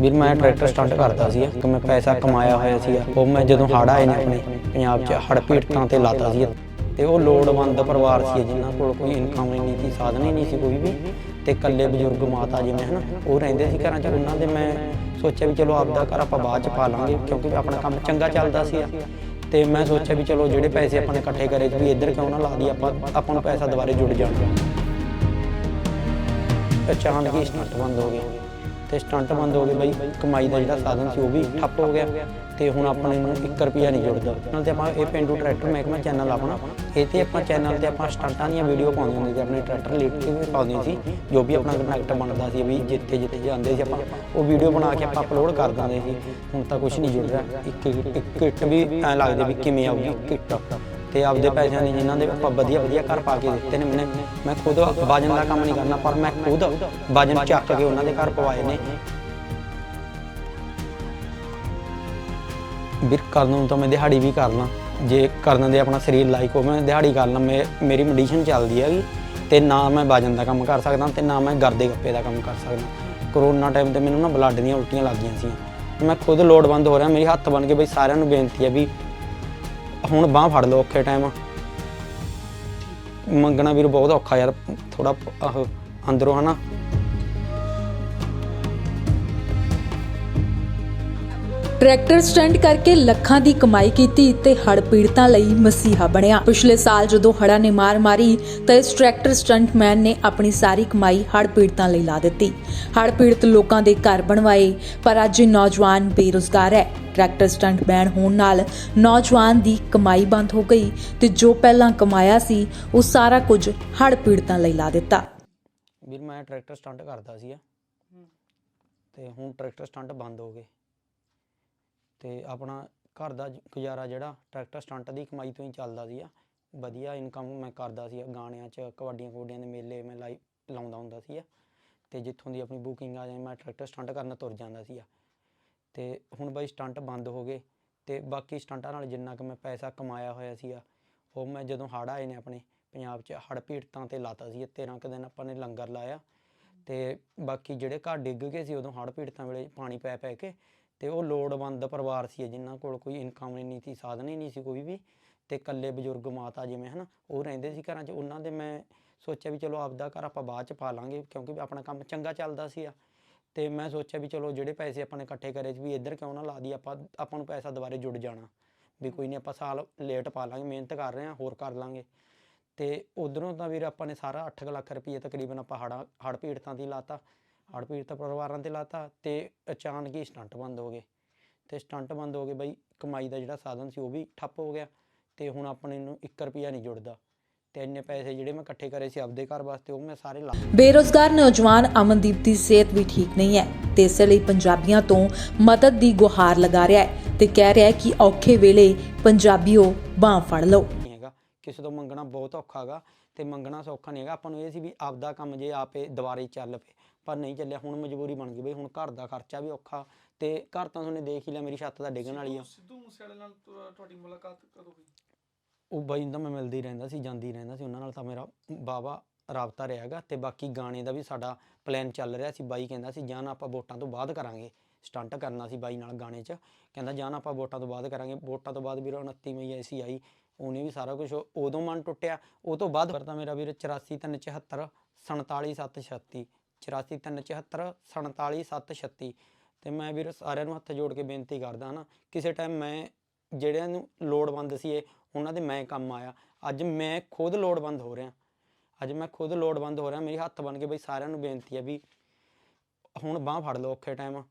ਵੀਰ ਮੈਂ tractor stunt ਕਰਦਾ ਸੀ ਕਿ ਮੈਂ ਪੈਸਾ ਕਮਾਇਆ ਹੋਇਆ ਸੀ ਉਹ ਮੈਂ ਜਦੋਂ ਹੜ੍ਹ ਆਏ ਨੇ ਆਪਣੇ ਪੰਜਾਬ 'ਚ ਹੜ੍ਹ ਪੀੜਤਾਂ ਤੇ ਲਾਤਾ ਸੀ ਤੇ ਉਹ ਲੋੜਵੰਦ ਪਰਿਵਾਰ ਸੀ ਜਿਨ੍ਹਾਂ ਕੋਲ ਕੋਈ ਇਨਕਮ ਨਹੀਂ ਸੀ ਸਾਧਨ ਹੀ ਨਹੀਂ ਸੀ ਕੋਈ ਵੀ। ਤੇ ਇਕੱਲੇ ਬਜ਼ੁਰਗ ਮਾਤਾ ਜਿਵੇਂ ਹਨਾ ਉਹ ਰਹਿੰਦੇ ਸੀ ਘਰਾਂ 'ਚ। ਉਹਨਾਂ ਦੇ ਮੈਂ ਸੋਚਿਆ ਵੀ ਚਲੋ ਆਪਦਾ ਘਰ ਆਪਾਂ ਬਾਅਦ 'ਚ ਪਾ ਲਾਂਗੇ ਕਿਉਂਕਿ ਆਪਣਾ ਕੰਮ ਚੰਗਾ ਚੱਲਦਾ ਸੀ ਤੇ ਮੈਂ ਸੋਚਿਆ ਵੀ ਚਲੋ ਜਿਹੜੇ ਪੈਸੇ ਆਪਾਂ ਨੇ ਇਕੱਠੇ ਕਰੇ ਵੀ ਇੱਧਰ ਕਿਉਂ ਨਾ ਲਾ ਦੀ ਆਪਾਂ ਆਪਾਂ ਨੂੰ ਪੈਸਾ ਦੁਬਾਰੇ ਜੁੜ ਜਾਣਾ। ਅਚਾਨਕ ਹੀ ਸਟੰਟ ਬੰਦ ਹੋ ਗਏ। ਤੇ ਸਟੰਟ ਬੰਦ ਹੋ ਗਏ ਬਈ, ਕਮਾਈ ਦਾ ਜਿਹੜਾ ਸਾਧਨ ਸੀ ਉਹ ਵੀ ਠੱਪ ਹੋ ਗਿਆ ਤੇ ਹੁਣ ਆਪਣੇ ਨੂੰ 1 ਰੁਪਿਆ ਨਹੀਂ ਜੁੜਦਾ। ਨਾਲ ਤੇ ਆਪਾਂ ਇਹ ਪਿੰਡੂ ਟਰੈਕਟਰ ਮਹਿਕਮਾ ਚੈਨਲ ਆਪਣਾ, ਇਹ ਤੇ ਆਪਾਂ ਚੈਨਲ ਤੇ ਆਪਾਂ ਸਟੰਟਾਂ ਦੀਆਂ ਵੀਡੀਓ ਪਾਉਂਦੇ ਹੁੰਦੇ ਸੀ, ਆਪਣੇ ਟਰੈਕਟਰ ਲਿਖ ਕੇ ਵੀ ਪਾਉਂਦੇ ਸੀ, ਜੋ ਵੀ ਆਪਣਾ ਕੰਟੈਕਟ ਬਣਦਾ ਸੀ, ਵੀ ਜਿੱਥੇ ਜਿੱਥੇ ਜਾਂਦੇ ਸੀ ਆਪਾਂ, ਉਹ ਵੀਡੀਓ ਬਣਾ ਕੇ ਆਪਾਂ ਅਪਲੋਡ ਕਰ ਦਿੰਦੇ ਸੀ। ਹੁਣ ਤਾਂ ਕੁਝ ਨਹੀਂ ਜੁੜ ਰਿਹਾ ਇੱਕ ਇੱਕ ਕਿੱਟ ਵੀ ਐ ਲੱਗਦੇ ਵੀ ਕਿਵੇਂ ਆਊਗੀ ਕਿੱਟ। ਤੇ ਆਪਦੇ ਪੈਸਿਆਂ ਦੀ ਜਿਨ੍ਹਾਂ ਦੇ ਆਪਾਂ ਵਧੀਆ ਵਧੀਆ ਘਰ ਪਾ ਕੇ ਦਿੱਤੇ ਨੇ ਮੈਨੇ। ਮੈਂ ਖੁਦ ਵਜਨ ਦਾ ਕੰਮ ਨਹੀਂ ਕਰਨਾ, ਪਰ ਮੈਂ ਖੁਦ ਵਜਨ ਚੱਕ ਕੇ ਉਹਨਾਂ ਦੇ ਘਰ ਪਵਾਏ ਨੇ। ਵੀਰ, ਕਰਨ ਨੂੰ ਤਾਂ ਮੈਂ ਦਿਹਾੜੀ ਵੀ ਕਰ ਜੇ ਕਰਨ ਦੇ ਆਪਣਾ ਸਰੀਰ ਲਾਇਕ ਹੋਵੇ, ਮੈਂ ਦਿਹਾੜੀ ਕਰ ਲਾਂ। ਮੇ ਮੇਰੀ ਮੈਡੀਸ਼ਨ ਚੱਲਦੀ ਹੈਗੀ ਤੇ ਨਾ ਮੈਂ ਵਜਨ ਦਾ ਕੰਮ ਕਰ ਸਕਦਾ ਤੇ ਨਾ ਮੈਂ ਗਰਦੇ ਗੱਪੇ ਦਾ ਕੰਮ ਕਰ ਸਕਦਾ। ਕਰੋਨਾ ਟਾਈਮ ਤੇ ਮੈਨੂੰ ਨਾ ਬਲੱਡ ਦੀਆਂ ਉਲਟੀਆਂ ਲੱਗ ਗਈਆਂ ਸੀ ਮੈਂ ਖੁਦ ਲੋੜਵੰਦ ਹੋ ਰਿਹਾ, ਮੇਰੀ ਹੱਥ ਬਣ ਕੇ ਬਈ ਸਾਰਿਆਂ ਨੂੰ ਬੇਨਤੀ ਹੈ ਵੀ ਹੁਣ ਬਾਹ ਫੜ ਲਓ ਔਖੇ ਟਾਈਮ ਮੰਗਣਾ ਵੀਰ ਬਹੁਤ ਔਖਾ ਯਾਰ ਥੋੜਾ ਅੰਦਰੋਂ ਹਨਾ। ਟਰੈਕਟਰ ਸਟੰਟ ਕਰਕੇ ਲੱਖਾਂ ਦੀ ਕਮਾਈ ਕੀਤੀ ਤੇ ਹੜ ਪੀੜਤਾਂ ਲਈ ਮਸੀਹਾ ਬਣਿਆ। ਪਿਛਲੇ ਸਾਲ ਜਦੋਂ ਹੜ੍ਹਾਂ ਨੇ ਮਾਰ ਮਾਰੀ, ਤਾਂ ਇਸ ਟਰੈਕਟਰ ਸਟੰਟਮੈਨ ਨੇ ਆਪਣੀ ਸਾਰੀ ਕਮਾਈ ਹੜ ਪੀੜਤਾਂ ਲਈ ਲਾ ਦਿੱਤੀ। ਹੜ ਪੀੜਤ ਲੋਕਾਂ ਦੇ ਘਰ ਬਣਵਾਏ, ਪਰ ਅੱਜ ਨੌਜਵਾਨ ਬੇਰੁਜ਼ਗਾਰ ਹੈ। ਟਰੈਕਟਰ ਸਟੰਟਮੈਨ ਹੋਣ ਨਾਲ ਨੌਜਵਾਨ ਦੀ ਕਮਾਈ ਬੰਦ ਹੋ ਗਈ ਤੇ ਜੋ ਪਹਿਲਾਂ ਕਮਾਇਆ ਸੀ, ਉਹ ਸਾਰਾ ਕੁਝ ਹੜ ਪੀੜਤਾਂ ਲਈ ਲਾ ਦਿੱਤਾ। ਵੀਰ, ਮੈਂ ਟਰੈਕਟਰ ਸਟੰਟ ਕਰਦਾ ਸੀ ਤੇ ਹੁਣ ਟਰੈਕਟਰ ਸਟੰਟ ਬੰਦ ਹੋ ਗਏ। ਤੇ ਆਪਣਾ ਘਰ ਦਾ ਗੁਜ਼ਾਰਾ ਜਿਹੜਾ, ਟਰੈਕਟਰ ਸਟੰਟ ਦੀ ਕਮਾਈ ਤੋਂ ਹੀ ਚੱਲਦਾ ਸੀ ਆ। ਵਧੀਆ ਇਨਕਮ ਮੈਂ ਕਰਦਾ ਸੀ, ਗਾਣਿਆਂ 'ਚ, ਕਬੱਡੀਆਂ ਕਬੱਡੀਆਂ ਦੇ ਮੇਲੇ ਮੈਂ ਲਾਈ, ਲਾਉਂਦਾ ਹੁੰਦਾ ਸੀ ਤੇ ਜਿੱਥੋਂ ਦੀ ਆਪਣੀ ਬੁਕਿੰਗ ਆ ਜਾਏ, ਮੈਂ ਟਰੈਕਟਰ ਸਟੰਟ ਕਰਨ ਤੁਰ ਜਾਂਦਾ ਸੀ ਤੇ ਹੁਣ ਬਾਈ ਸਟੰਟ ਬੰਦ ਹੋ ਗਏ, ਤੇ ਬਾਕੀ ਸਟੰਟਾਂ ਨਾਲ ਜਿੰਨਾ ਕੁ ਮੈਂ ਪੈਸਾ ਕਮਾਇਆ ਹੋਇਆ ਸੀ ਉਹ ਮੈਂ ਜਦੋਂ ਹੜ੍ਹ ਆਏ ਨੇ ਆਪਣੇ, ਪੰਜਾਬ 'ਚ ਹੜ੍ਹ ਪੀੜਤਾਂ ਤੇ ਲਾਤਾ ਸੀ 13 ਕੁ ਦਿਨ ਆਪਾਂ ਨੇ ਲੰਗਰ ਲਾਇਆ। ਤੇ ਬਾਕੀ ਜਿਹੜੇ ਘਰ ਡਿੱਗ ਗਏ ਸੀ, ਉਦੋਂ ਹੜ੍ਹ ਪੀੜਤਾਂ ਵੇਲੇ ਪਾਣੀ ਪੈ ਪੈ ਕੇ ਤੇ ਉਹ ਲੋੜਵੰਦ ਪਰਿਵਾਰ ਸੀ ਜਿਨ੍ਹਾਂ ਕੋਲ ਕੋਈ ਇਨਕਮ ਨਹੀਂ ਸੀ ਸਾਧਨ ਹੀ ਨਹੀਂ ਸੀ ਕੋਈ ਵੀ। ਤੇ ਇਕੱਲੇ ਬਜ਼ੁਰਗ ਮਾਤਾ ਜਿਵੇਂ, ਹਨਾ, ਉਹ ਰਹਿੰਦੇ ਸੀ ਘਰਾਂ 'ਚ। ਉਹਨਾਂ ਦੇ ਮੈਂ ਸੋਚਿਆ ਵੀ ਚਲੋ ਆਪਦਾ ਘਰ ਆਪਾਂ ਬਾਅਦ 'ਚ ਪਾ ਲਾਂਗੇ, ਕਿਉਂਕਿ ਆਪਣਾ ਕੰਮ ਚੰਗਾ ਚੱਲਦਾ ਸੀ ਆ। ਤੇ ਮੈਂ ਸੋਚਿਆ ਵੀ ਚਲੋ ਜਿਹੜੇ ਪੈਸੇ ਆਪਾਂ ਨੇ ਇਕੱਠੇ ਕਰੇ ਸੀ ਵੀ ਇੱਧਰ ਕਿਉਂ ਨਾ ਲਾ ਦੀ ਆਪਾਂ ਆਪਾਂ ਨੂੰ ਪੈਸਾ ਦੁਬਾਰੇ ਜੁੜ ਜਾਣਾ। ਵੀ ਕੋਈ ਨਹੀਂ ਆਪਾਂ ਸਾਲ ਲੇਟ ਪਾ ਲਾਂਗੇ, ਮਿਹਨਤ ਕਰ ਰਹੇ ਹਾਂ, ਹੋਰ ਕਰ ਲਾਂਗੇ। ਤੇ ਉਧਰੋਂ ਤਾਂ ਵੀਰ ਆਪਾਂ ਨੇ ਸਾਰਾ 8 ਲੱਖ ਰੁਪਏ ਤਕਰੀਬਨ ਆਪਾਂ ਹੜ੍ਹਾਂ ਹੜ੍ਹ ਪੀੜਤਾਂ ਦੀ ਲਾਤਾ। ਹੜ੍ਹ ਪੀੜਤ ਪਰਿਵਾਰਾਂ ਤੇ ਲਾਤਾ ਤੇ ਅਚਾਨਕ ਹੀ ਸਟੰਟ ਬੰਦ ਹੋ ਗਏ। ਤੇ ਸਟੰਟ ਬੰਦ ਹੋ ਗਏ ਬਈ ਕਮਾਈ ਦਾ ਜਿਹੜਾ ਸਾਧਨ ਸੀ ਉਹ ਵੀ ਠੱਪ ਹੋ ਗਿਆ ਤੇ ਹੁਣ ਆਪਣੇ ਨੂੰ 1 ਰੁਪਿਆ ਨਹੀਂ ਜੁੜਦਾ। ਤੇ ਇੰਨੇ ਪੈਸੇ ਜਿਹੜੇ ਮੈਂ ਇਕੱਠੇ ਕਰੇ ਸੀ ਆਪਦੇ ਘਰ ਵਾਸਤੇ ਉਹ ਮੈਂ ਸਾਰੇ ਲਾ ਬੇਰੋਜ਼ਗਾਰ ਨੌਜਵਾਨ ਅਮਨਦੀਪ ਦੀ ਸਿਹਤ ਵੀ ਠੀਕ ਨਹੀਂ ਹੈ ਤੇ ਇਸੇ ਲਈ ਪੰਜਾਬੀਆਂ ਤੋਂ ਮਦਦ ਦੀ ਗੁਹਾਰ ਲਗਾ ਰਿਹਾ ਹੈ ਤੇ ਕਹਿ ਰਿਹਾ ਹੈ ਕਿ ਔਖੇ ਵੇਲੇ ਪੰਜਾਬੀਓ ਬਾਹ ਫੜ ਲਓ। ਹੈਗਾ ਕਿਸੇ ਤੋਂ ਮੰਗਣਾ ਬਹੁਤ ਔਖਾ ਹੈਗਾ ਤੇ ਮੰਗਣਾ ਸੌਖਾ ਨਹੀਂ ਹੈਗਾ। ਆਪਾਂ ਨੂੰ ਇਹ ਸੀ ਵੀ ਆਪਦਾ ਕੰਮ ਜੇ ਆਪੇ ਦੁਬਾਰੇ ਚੱਲ ਪਏ। ਪਰ ਨਹੀਂ ਚੱਲਿਆ। ਹੁਣ ਮਜਬੂਰੀ ਬਣ ਗਈ ਬਈ। ਹੁਣ ਘਰ ਦਾ ਖਰਚਾ ਵੀ ਔਖਾ। ਤੇ ਘਰ ਤਾਂ ਤੁਹਾਨੂੰ ਦੇਖ ਹੀ ਲਿਆ। ਮੇਰੀ ਛੱਤ ਤਾਂ ਡਿੱਗਣ ਵਾਲੀ ਆ। ਸਿੱਧੂ ਮੂਸੇਵਾਲੇ ਨਾਲ ਤੁਹਾਡੀ ਮੁਲਾਕਾਤ ਕਦੋਂ ਹੋਈ? ਉਹ ਬਾਈ ਤਾਂ ਮੈਂ ਮਿਲਦੀ ਰਹਿੰਦਾ ਸੀ ਜਾਂਦੀ ਰਹਿੰਦਾ ਸੀ। ਉਹਨਾਂ ਨਾਲ ਤਾਂ ਮੇਰਾ ਬਾਵਾ ਰਾਬਤਾ ਰਿਹਾਗਾ ਤੇ ਬਾਕੀ ਗਾਣੇ ਦਾ ਵੀ ਸਾਡਾ ਪਲਾਨ ਚੱਲ ਰਿਹਾ ਸੀ। ਬਾਈ ਕਹਿੰਦਾ ਸੀ ਜਾਂ ਆਪਾਂ ਵੋਟਾਂ ਤੋਂ ਬਾਅਦ ਕਰਾਂਗੇ। ਸਟੰਟ ਕਰਨਾ ਸੀ ਬਾਈ ਨਾਲ ਗਾਣੇ 'ਚ। ਕਹਿੰਦਾ ਜਾਂ ਆਪਾਂ ਵੋਟਾਂ ਤੋਂ ਬਾਅਦ ਕਰਾਂਗੇ। ਵੋਟਾਂ ਤੋਂ ਬਾਅਦ ਵੀਰ 29 ਮਈ ਐਸੀ ਆਈ। ਉਹਨੇ ਵੀ ਸਾਰਾ ਕੁਝ ਉਦੋਂ ਮਨ ਟੁੱਟਿਆ। ਉਹ ਤੋਂ ਬਾਅਦ ਕਰਤਾ ਮੇਰਾ ਵੀਰ 8437 47736 84374 47736 ਤੇ ਮੈਂ ਵੀਰ ਸਾਰਿਆਂ ਨੂੰ ਹੱਥ ਜੋੜ ਕੇ ਬੇਨਤੀ ਕਰਦਾ ਨਾ ਕਿਸੇ ਟਾਈਮ ਮੈਂ ਜਿਹੜਿਆਂ ਨੂੰ ਲੋੜਵੰਦ ਸੀ ਇਹ, ਉਹਨਾਂ ਦੇ ਮੈਂ ਕੰਮ ਆਇਆ। ਅੱਜ ਮੈਂ ਖੁਦ ਲੋੜਵੰਦ ਹੋ ਰਿਹਾ। ਅੱਜ ਮੈਂ ਖੁਦ ਲੋੜਵੰਦ ਹੋ ਰਿਹਾ। ਮੇਰੀ ਹੱਥ ਬਣ ਕੇ ਬਈ ਸਾਰਿਆਂ ਨੂੰ ਬੇਨਤੀ ਹੈ ਵੀ ਹੁਣ ਬਾਹ ਫੜ ਲਓ ਔਖੇ ਟਾਈਮ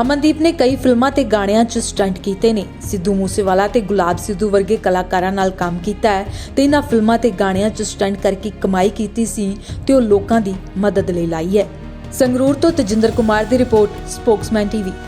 ਅਮਨਦੀਪ ਨੇ ਕਈ ਫਿਲਮਾਂ ਤੇ ਗਾਣਿਆਂ 'ਚ ਸਟੰਟ ਕੀਤੇ ਨੇ। ਸਿੱਧੂ ਮੂਸੇਵਾਲਾ ਤੇ ਗੁਲਾਬ ਸਿੱਧੂ ਵਰਗੇ ਕਲਾਕਾਰਾਂ ਨਾਲ ਕੰਮ ਕੀਤਾ ਹੈ ਤੇ ਇਹਨਾਂ ਫਿਲਮਾਂ ਤੇ ਗਾਣਿਆਂ 'ਚ ਸਟੰਟ ਕਰਕੇ ਕਮਾਈ ਕੀਤੀ ਸੀ ਤੇ ਉਹ ਲੋਕਾਂ ਦੀ ਮਦਦ ਲਈ ਲਾਈ ਹੈ। ਸੰਗਰੂਰ ਤੋਂ ਤਜਿੰਦਰ ਕੁਮਾਰ ਦੀ ਰਿਪੋਰਟ, ਸਪੋਕਸਮੈਨ ਟੀਵੀ।